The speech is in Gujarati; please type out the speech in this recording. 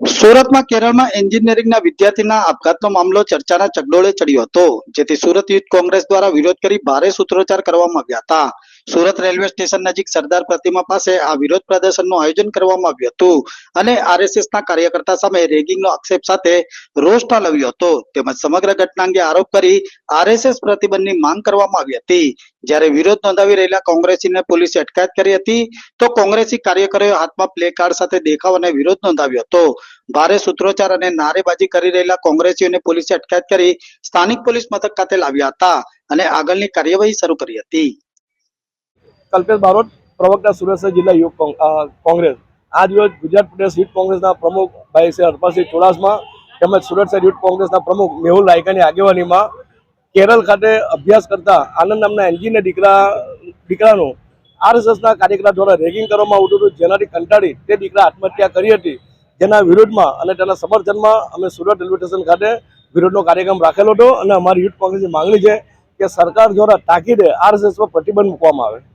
સુરતમાં કેરળમાં એન્જિનિયરિંગના વિદ્યાર્થીના આપઘાતનો મામલો ચર્ચાના ચગડોળે ચડ્યો હતો, જેથી સુરત યુથ કોંગ્રેસ દ્વારા વિરોધ કરી ભારે સૂત્રોચ્ચાર કરવામાં આવ્યા હતા. સુરત રેલવે સ્ટેશન નજીક સરદાર પ્રતિમા પાસે આ વિરોધ પ્રદર્શનનું આયોજન કરવામાં આવ્યું હતું અને આરએસએસના કાર્યકર્તા સામે રેગિંગનો આક્ષેપ સાથે રોષ ઠાલવ્યો હતો. તેમજ સમગ્ર ઘટના અંગે આરોપ કરી આરએસએસ પ્રતિબંધની માંગ કરવામાં આવી હતી. જ્યારે વિરોધ નોંધાવી રહેલા કોંગ્રેસીને પોલીસે અટકાયત કરી હતી, તો કોંગ્રેસી કાર્યકરોએ હાથમાં પ્લે કાર્ડ સાથે દેખાવ અને વિરોધ નોંધાવ્યો હતો. ભારે સૂત્રોચ્ચાર અને નારેબાજી કરી રહેલા કોંગ્રેસીઓને પોલીસે અટકાયત કરી સ્થાનિક પોલીસ મથક ખાતે લાવ્યા હતા અને આગળની કાર્યવાહી શરૂ કરી હતી. કલ્પેશ બારોટ, પ્રવક્તા સુરેશ જિલ્લા યુવક કોંગ- કોંગ્રેસ. આ દિવસ ગુજરાત પ્રદેશ યુથ કોંગ્રેસના પ્રમુખ ભાઈ શ્રી હરપાલસિંહ ચુડાસમા તેમજ સુરત શહેર યુથ કોંગ્રેસના પ્રમુખ મેહુલ રાયકાની આગેવાનીમાં કેરળ ખાતે અભ્યાસ કરતા આનંદ નામના એન્જિનિયર દીકરા, દીકરાનું આરએસએસના કાર્યકર્તા દ્વારા રેગિંગ કરવામાં આવતું હતું, જેનાથી કંટાળી તે દીકરા આત્મહત્યા કરી હતી. જેના વિરોધમાં અને તેના સમર્થનમાં અમે સુરત રેલવે સ્ટેશન ખાતે વિરોધનો કાર્યક્રમ રાખેલો હતો અને અમારી યુથ કોંગ્રેસની માંગણી છે કે સરકાર દ્વારા તાકીદે આરએસએસ પર પ્રતિબંધ મૂકવામાં આવે.